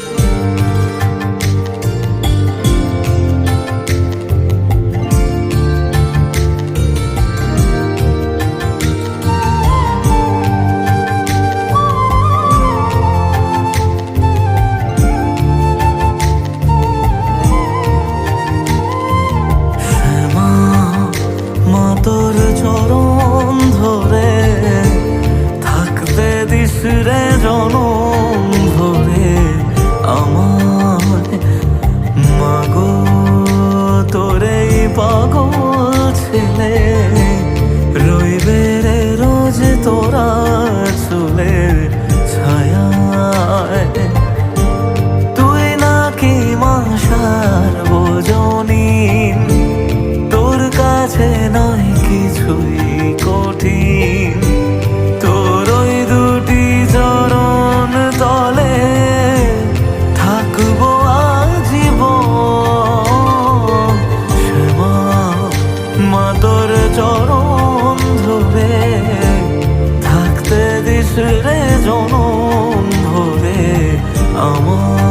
Bye. பாகும். আমার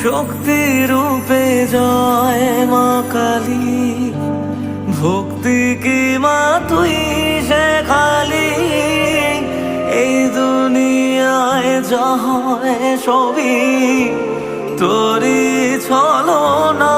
শক্তি রূপে জয় মা কি মা তুই যে খালি? এই দুনিয়ায় যহ ছবি তোরি ছলো না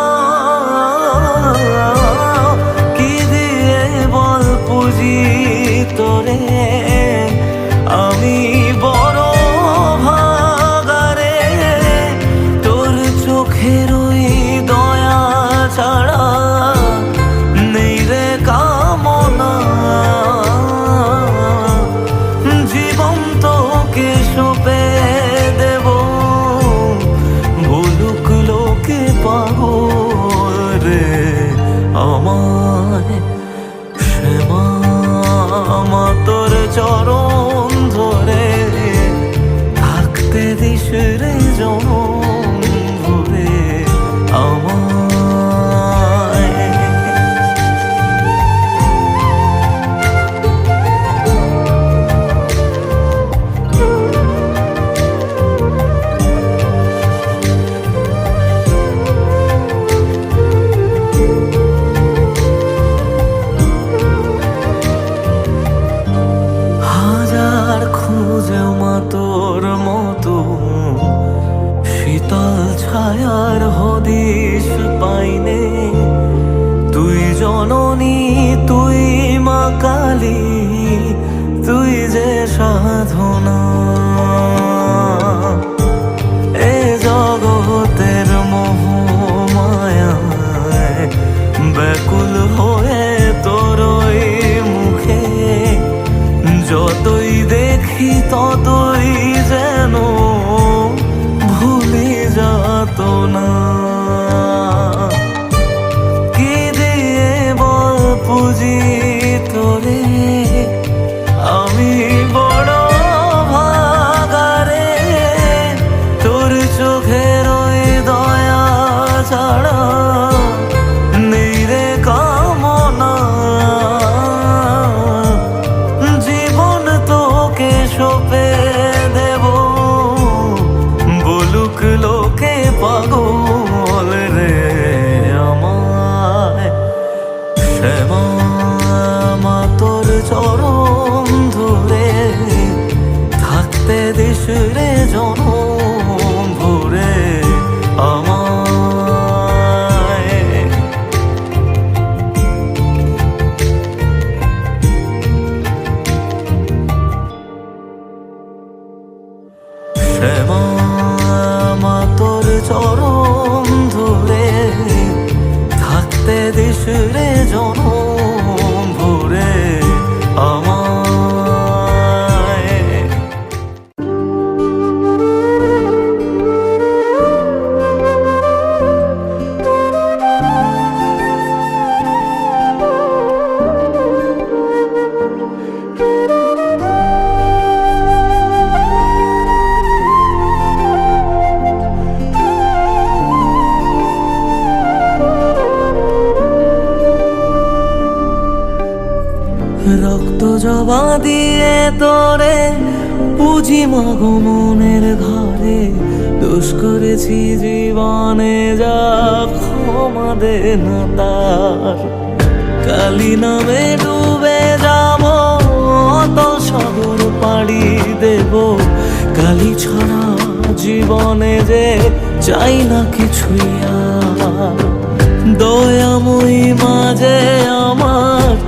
don't sorrow রক্ত জবা দিয়ে তোরে পুঁজি মাগো মনের ঘরে। দোষ করেছি জীবনে যা ক্ষমা দে না তার। কালি নামে ডুবে যাব, অতল সাগর পাড়ি দেব। কালি ছাড়া জীবনে যে চাই না কিছুই আর। দয়াময়ী মাঝে আমার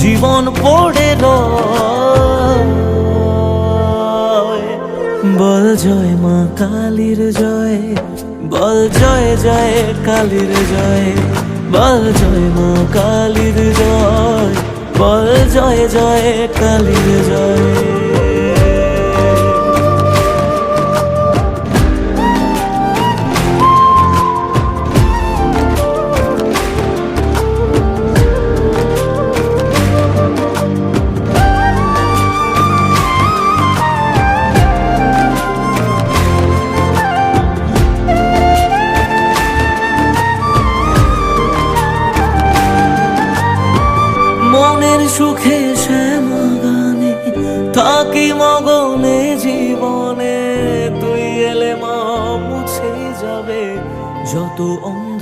জীবন পড়ে বল জয় মা কালীর জয়, বল জয় জয় কালীর জয়, বল জয় মা কালীর জয়, বল জয় জয় কালীর জয়। থাকি মগনে জীবনে তুই এলে মা মুছে যাবে যত অঙ্গ